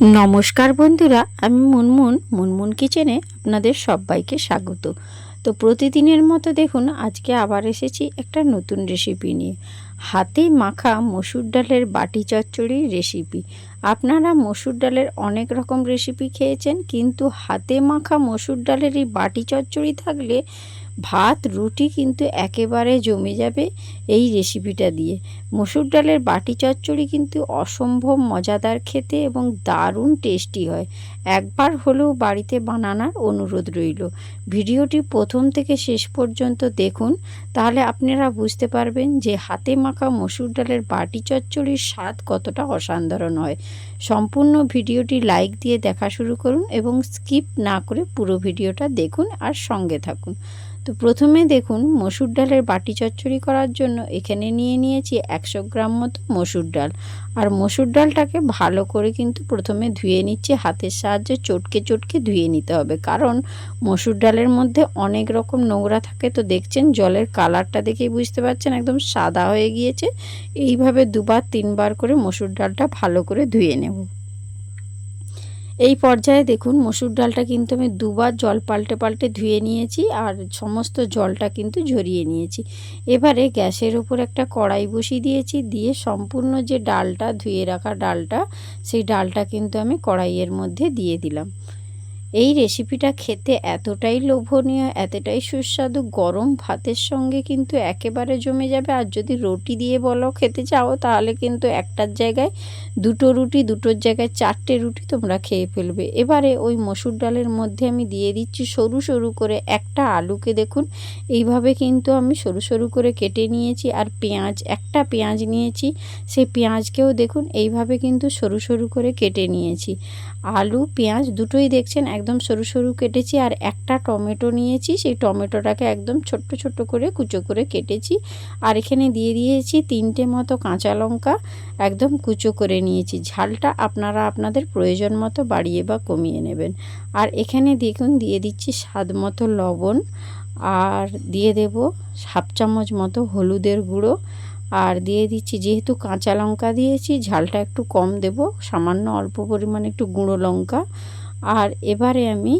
নমস্কার বন্ধুরা, আমি মুনমুন। মুনমুন কিচেনে আপনাদের সবাইকে স্বাগত। তো প্রতিদিনের মতো দেখুন, আজকে আবার এসেছি একটা নতুন রেসিপি নিয়ে। হাতে মাখা মসুর ডালের বাটি চচ্চড়ির রেসিপি আপনারা মসুর ডালের অনেক রকম রেসিপি খেয়েছেন, কিন্তু হাতে মাখা মসুর ডালের এই বাটি চচ্চড়ি থাকলে ভাত, রুটি কিন্তু একেবারে জমে যাবে এই রেসিপিটা দিয়ে। মসুর ডালের বাটি চচ্চড়ি কিন্তু অসম্ভব মজাদার খেতে এবং দারুণ টেস্টি হয়। একবার হলেও বাড়িতে বানানোর অনুরোধ রইল। ভিডিওটি প্রথম থেকে শেষ পর্যন্ত দেখুন, তাহলে আপনারা বুঝতে পারবেন যে হাতে মাখা মসুর ডালের বাটি চচ্চড়ির স্বাদ কতটা অসাধারণ হয়। সম্পূর্ণ ভিডিওটি লাইক দিয়ে দেখা শুরু করুন এবং স্কিপ না করে পুরো ভিডিওটা দেখুন আর সঙ্গে থাকুন। তো প্রথমে দেখুন, মসুর ডালের বাটি চচ্চড়ি করার জন্য এখানে নিয়ে নিয়েছি একশো গ্রাম মতো মসুর ডাল। আর মসুর ডালটাকে ভালো করে কিন্তু প্রথমে ধুয়ে নিচ্ছি, হাতের সাহায্যে চটকে চটকে ধুয়ে নিতে হবে। কারণ মসুর ডালের মধ্যে অনেক রকম নোংরা থাকে, তো দেখছেন জলের কালারটা দেখেই বুঝতে পারছেন, একদম সাদা হয়ে গিয়েছে। এইভাবে দুবার, তিনবার করে মসুর ডালটা ভালো করে ধুয়ে নেব। এই পর্যায়ে দেখুন, মসুর ডালটা কিন্তু আমি দুবার জল পাল্টে পাল্টে ধুয়ে নিয়েছি আর সমস্ত জলটা কিন্তু ঝরিয়ে নিয়েছি। এবারে গ্যাসের ওপর একটা কড়াই বসিয়ে দিয়েছি, দিয়ে সম্পূর্ণ যে ডালটা, ধুয়ে রাখা ডালটা, সেই ডালটা কিন্তু আমি কড়াইয়ের মধ্যে দিয়ে দিলাম। এই রেসিপিটা খেতে এতটাই লোভনীয়, এতটাই সুস্বাদু, গরম ভাতের সঙ্গে কিন্তু একেবারে জমে যাবে। আর যদি রুটি দিয়ে বলো খেতে চাও, তাহলে কিন্তু একটার জায়গায় দুটো রুটি, দুটোর জায়গায় চারটে রুটি তোমরা খেয়ে ফেলবে। এবারে ওই মসুর ডালের মধ্যে আমি দিয়ে দিচ্ছি সরু সরু করে একটা আলুকে দেখুন। এইভাবে কিন্তু আমি সরু সরু করে কেটে নিয়েছি আর পেঁয়াজ, একটা পেঁয়াজ নিয়েছি। সেই পেঁয়াজকেও দেখুন এইভাবে কিন্তু সরু সরু করে কেটে নিয়েছি। আলু, পেঁয়াজ দুটোই দেখছেন একদম সরু সরু কেটেছি আর একটা টমেটো নিয়েছি। সেই টমেটোটাকে একদম ছোট্ট ছোট্ট করে কুচো করে কেটেছি। আর এখানে দিয়ে দিয়েছি তিনটে মতো কাঁচা লঙ্কা, একদম কুচো করে নিয়েছি। ঝালটা আপনারা আপনাদের প্রয়োজন মতো বাড়িয়ে বা কমিয়ে নেবেন। আর এখানে দেখুন, দিয়ে দিচ্ছি স্বাদ মতো লবণ আর দিয়ে দেব হাফ চামচ মতো হলুদের গুঁড়ো। আর দিয়ে দিচ্ছি, যেহেতু কাঁচা লঙ্কা দিয়েছি, ঝালটা একটু কম দেব, সামান্য অল্প পরিমাণে একটু গুঁড়ো লঙ্কা। আর এবারে আমি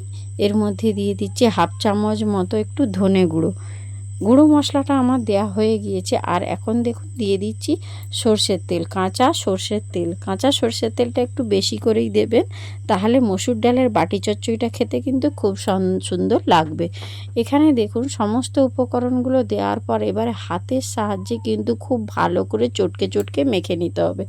এর মধ্যে দিয়ে দিচ্ছি হাফ চামচ মতো একটু ধনে গুঁড়ো। গুঁড়ো মশলাটা আমার দেয়া হয়ে গিয়েছে। আর এখন দেখুন, দিয়ে দিচ্ছি সর্ষের তেল, কাঁচা সর্ষের তেল। কাঁচা সর্ষের তেলটা একটু বেশি করেই দেবেন, তাহলে মসুর ডালের বাটি চচ্চড়িটা খেতে কিন্তু খুব সুন্দর লাগবে। এখানে দেখুন, সমস্ত উপকরণগুলো দেওয়ার পর এবারে হাতের সাহায্যে কিন্তু খুব ভালো করে চটকে চটকে মেখে নিতে হবে।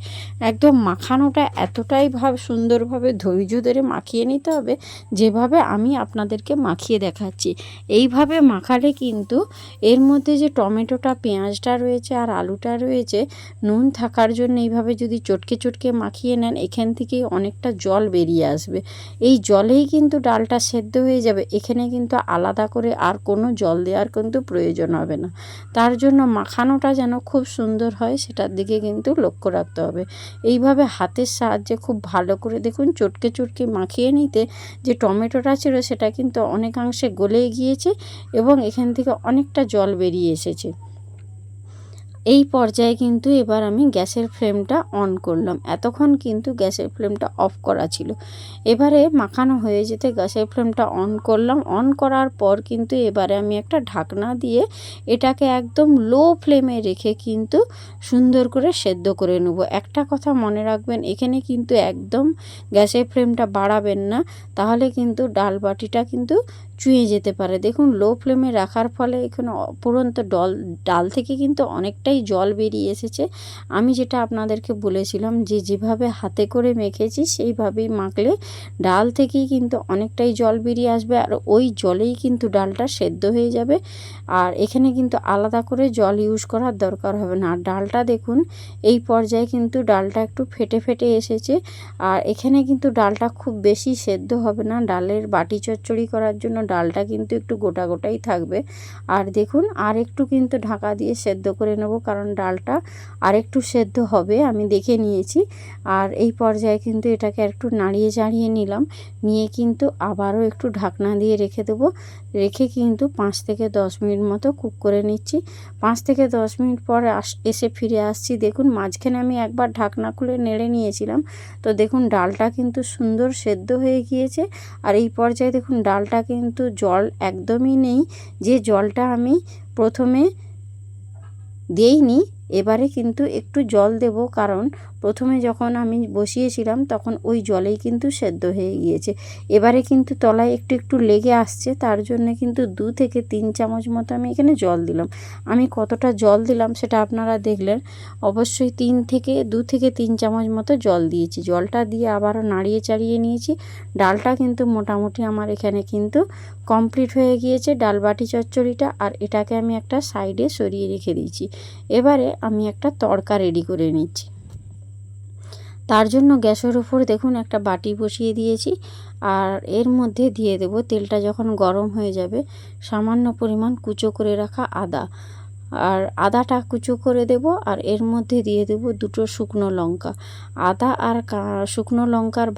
একদম মাখানোটা এতটাই ভাব, সুন্দরভাবে ধৈর্য ধরে মাখিয়ে নিতে হবে, যেভাবে আমি আপনাদেরকে মাখিয়ে দেখাচ্ছি। এইভাবে মাখালে কিন্তু এর মধ্যে যে টমেটোটা, পেঁয়াজটা রয়েছে আর আলুটা রয়েছে, নুন থাকার জন্য এইভাবে যদি চটকে চটকে মাখিয়ে নেন, এখান থেকেই অনেকটা জল বেরিয়ে আসবে। এই জলেই কিন্তু ডালটা সেদ্ধ হয়ে যাবে। এখানে কিন্তু আলাদা করে আর কোনো জল দেওয়ার কিন্তু প্রয়োজন হবে না। তার জন্য মাখানোটা যেন খুব সুন্দর হয়, সেটার দিকে কিন্তু লক্ষ্য রাখতে হবে। এইভাবে হাতের সাহায্যে খুব ভালো করে দেখুন, চটকে চটকে মাখিয়ে নিতে যে টমেটোটা ছিল, সেটা কিন্তু অনেকাংশে গলে গিয়েছে এবং এখান থেকে অনেকটা জল বেরিয়ে এসেছে। এই পর্যায়ে কিন্তু এবার আমি গ্যাসের ফ্লেমটা অন করলাম। এতক্ষণ কিন্তু গ্যাসের ফ্লেমটা অফ করা ছিল। এবারে মাখানো হয়ে যেতে গ্যাসের ফ্লেমটা অন করলাম। অন করার পর কিন্তু এবারে আমি একটা ঢাকনা দিয়ে এটাকে একদম লো ফ্লেমে রেখে কিন্তু সুন্দর করে সেদ্ধ করে নেব। একটা কথা মনে রাখবেন, এখানে কিন্তু একদম গ্যাসের ফ্লেমটা বাড়াবেন না। তাহলে কিন্তু ডাল বাটিটা কিন্তু চুঁয়ে যেতে পারে। দেখুন লো ফ্লেমে রাখার ফলে এখানে অপরন্ত ডল, ডাল থেকে কিন্তু অনেকটাই জল বেরিয়ে এসেছে। আমি যেটা আপনাদেরকে বলেছিলাম যে, যেভাবে হাতে করে মেখেছি, সেইভাবেই মাখলে ডাল থেকেই কিন্তু অনেকটাই জল বেরিয়ে আসবে আর ওই জলেই কিন্তু ডালটা সেদ্ধ হয়ে যাবে। আর এখানে কিন্তু আলাদা করে জল ইউজ করার দরকার হবে না। আর ডালটা দেখুন, এই পর্যায়ে কিন্তু ডালটা একটু ফেটে ফেটে এসেছে। আর এখানে কিন্তু ডালটা খুব বেশি সেদ্ধ হবে না। ডালের বাটি চচ্চড়ি করার জন্য ডালটা কিন্তু একটু গোটা গোটাই থাকবে। আর দেখুন আর একটু কিন্তু ঢাকা দিয়ে সেদ্ধ করে নেব, কারণ ডালটা আর একটু সেদ্ধ হবে, আমি দেখে নিয়েছি। আর এই পর্যায়ে কিন্তু এটাকে একটু নাড়িয়ে চাড়িয়ে নিলাম। নিয়ে কিন্তু আবারও একটু ঢাকনা দিয়ে রেখে দেবো। রেখে কিন্তু পাঁচ থেকে দশ মিনিট মতো কুক করে নিচ্ছি। পাঁচ থেকে দশ মিনিট পর এসে ফিরে আসছি। দেখুন, মাঝখানে আমি একবার ঢাকনা খুলে নেড়ে নিয়েছিলাম। তো দেখুন, ডালটা কিন্তু সুন্দর সেদ্ধ হয়ে গিয়েছে। আর এই পর্যায়ে দেখুন, ডালটা কিন্তু জল একদমই নেই। যে জলটা আমি প্রথমে দেইনি এবারে কিন্তু একটু জল দেব, কারণ প্রথমে যখন আমি বসিয়েছিলাম তখন ওই জলেই কিন্তু সেদ্ধ হয়ে গিয়েছে। এবারে কিন্তু তলায় একটু একটু লেগে আসছে, তার জন্য কিন্তু দু থেকে তিন চামচ মতো আমি এখানে জল দিলাম। আমি কতটা জল দিলাম সেটা আপনারা দেখলেন, অবশ্যই তিন থেকে, দু থেকে তিন চামচ মতো জল দিয়েছি। জলটা দিয়ে আবারও নাড়িয়ে চাড়িয়ে নিয়েছি। ডালটা কিন্তু মোটামুটি আমার এখানে কিন্তু কমপ্লিট হয়ে গিয়েছে ডাল বাটি চচ্চড়িটা, আর এটাকে আমি একটা সাইডে সরিয়ে রেখে দিয়েছি। এবারে আমি একটা তড়কা রেডি করে নিচ্ছি। তার জন্য গ্যাসের ওপর দেখুন একটা বাটি বসিয়ে দিয়েছি আর এর মধ্যে দিয়ে দেব তেলটা যখন গরম হয়ে যাবে সামান্য পরিমাণ কুচো করে রাখা আদা। আর আদাটা কুচো করে দেব আর এর মধ্যে দিয়ে দেব দুটো শুকনো লঙ্কা। আদা আর শুকনো লঙ্কার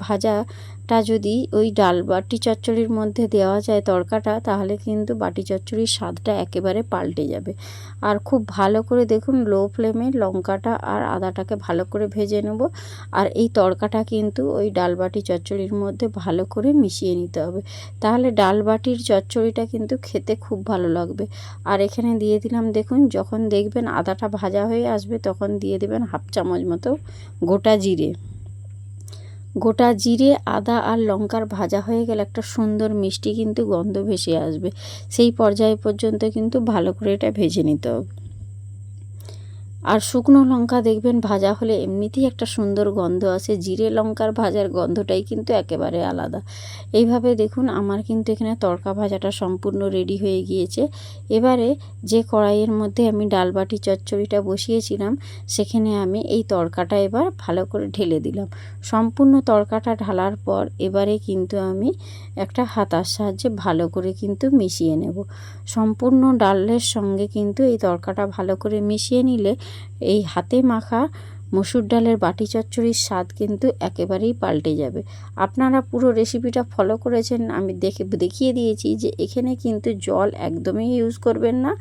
ভাজাটা যদি ওই ডাল বাটি চচ্চড়ির মধ্যে দেওয়া যায় তড়কাটা তাহলে কিন্তু বাটি চচ্চড়ির স্বাদটা একেবারে পাল্টে যাবে। আর খুব ভালো করে দেখুন, লো ফ্লেমে লঙ্কাটা আর আদাটাকে ভালো করে ভেজে নেব। আর এই তড়কাটা কিন্তু ওই ডাল বাটি চচ্চড়ির মধ্যে ভালো করে মিশিয়ে নিতে হবে। তাহলে ডাল বাটির চচ্চড়িটা কিন্তু খেতে খুব ভালো লাগবে। আর এখানে দিয়ে দিলাম, দেখুন, যখন দেখবেন আদাটা ভাজা হয়ে আসবে, তখন দিয়ে দেবেন হাফ চামচ মতো গোটা জিরে। গোটা জিরে, আদা আর লঙ্কার ভাজা হয়ে গেলে একটা সুন্দর মিষ্টি কিন্তু গন্ধ ভেসে আসবে। সেই পর্যায় পর্যন্ত কিন্তু ভালো করে এটা ভেজে নিতে হবে। আর শুকনো লঙ্কা দেখবেন ভাজা হলে এমনিতেই একটা সুন্দর গন্ধ আসে। জিরে লঙ্কার ভাজার গন্ধটাই কিন্তু একেবারে আলাদা। এইভাবে দেখুন আমার কিন্তু এখানে তড়কা ভাজাটা সম্পূর্ণ রেডি হয়ে গিয়েছে। এবারে যে কড়াইয়ের মধ্যে আমি ডালবাটি চচ্চড়িটা বসিয়েছিলাম, সেখানে আমি এই তড়কাটা এবার ভালো করে ঢেলে দিলাম। সম্পূর্ণ তড়কাটা ঢালার পর এবারে কিন্তু আমি একটা হাতার সাহায্যে ভালো করে কিন্তু মিশিয়ে নেব। সম্পূর্ণ ডালের সঙ্গে কিন্তু এই তড়কাটা ভালো করে মিশিয়ে নিলে এই হাতে মাখা মসুর ডালের বাটি চচ্চড়ির স্বাদ কিন্তু একেবারেই পাল্টে যাবে। আপনারা পুরো রেসিপিটা ফলো করেছেন, আমি দেখে, দেখিয়ে দিয়েছি যে এখানে কিন্তু জল একদমই ইউজ করবেন না।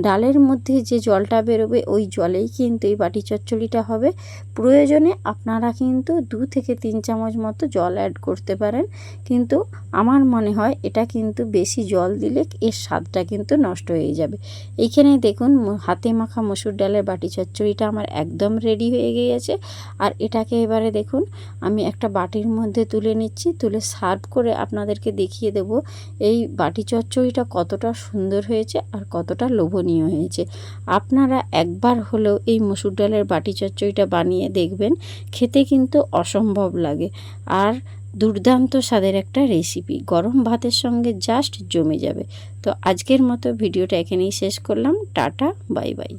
ডালের মধ্যে যে জলটা বেরোবে, ওই জলেই কিন্তু এই বাটি চচ্চড়িটা হবে। প্রয়োজনে আপনারা কিন্তু দু থেকে তিন চামচ মতো জল অ্যাড করতে পারেন। কিন্তু আমার মনে হয় এটা কিন্তু বেশি জল দিলে এর স্বাদটা কিন্তু নষ্ট হয়ে যাবে। এইখানে দেখুন, হাতে মাখা মসুর ডালের বাটি চচ্চড়িটা আমার একদম রেডি হয়ে গিয়েছে। আর এটাকে এবারে দেখুন, আমি একটা বাটির মধ্যে তুলে নিচ্ছি, তুলে সার্ভ করে আপনাদেরকে দেখিয়ে দেব এই বাটি চচ্চড়িটা কতটা সুন্দর হয়েছে আর কতটা লোভনীয় হয়েছে। আপনারা একবার হলেও এই মসুর ডালের বাটি চচ্চড়িটা বানিয়ে দেখবেন, খেতে কিন্তু অসম্ভব লাগে। আর দুর্দান্ত স্বাদের একটা রেসিপি, গরম ভাতের সঙ্গে জাস্ট জমে যাবে। তো আজকের মতো ভিডিওটা এখানেই শেষ করলাম, টাটা, বাই বাই।